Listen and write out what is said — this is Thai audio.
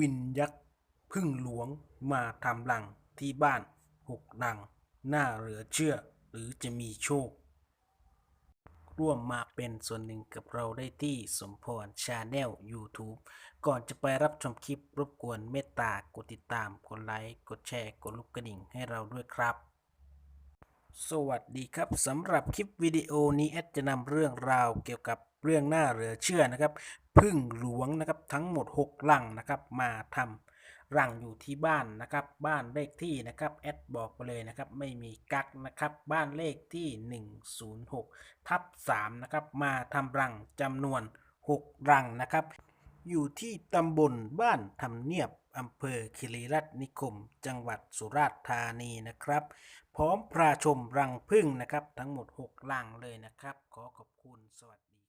วินยักษ์พึ่งหลวงมาทำรังที่บ้านหกรัง น่าเหลือเชื่อหรือจะมีโชค ร่วมมาเป็นส่วนหนึ่งกับเราได้ที่สมพรชาแนล YouTube ก่อนจะไปรับชมคลิปรบกวนเมตตากดติดตาม กดไลค์ กดแชร์ กดลูกกระดิ่งให้เราด้วยครับสวัสดีครับสำหรับคลิปวิดีโอนี้แอดจะนำเรื่องราวเกี่ยวกับ เรื่องหน่าเหลือเชื่อนะครับพึ่งหลวงนะครับทั้งหมด6ลังนะครับมาทำรังอยู่ที่บ้านนะครับ บ้านเลขที่นะครับแอดบอกไปเลยนะครับไม่มีกักนะครับบ้านเลขที่ 106 ทับ3นะครับมาทำรังจำนวน 6 รังนะครับ อยู่ที่ตำบลบ้านทำเนียบอำเภอคิริรัตนิคม จังหวัดสุราษฎร์ธานีนะครับ พร้อมพราชมรังพึ่งนะครับ ทั้งหมด6รังเลยนะครับ ขอขอบคุณสวัสดี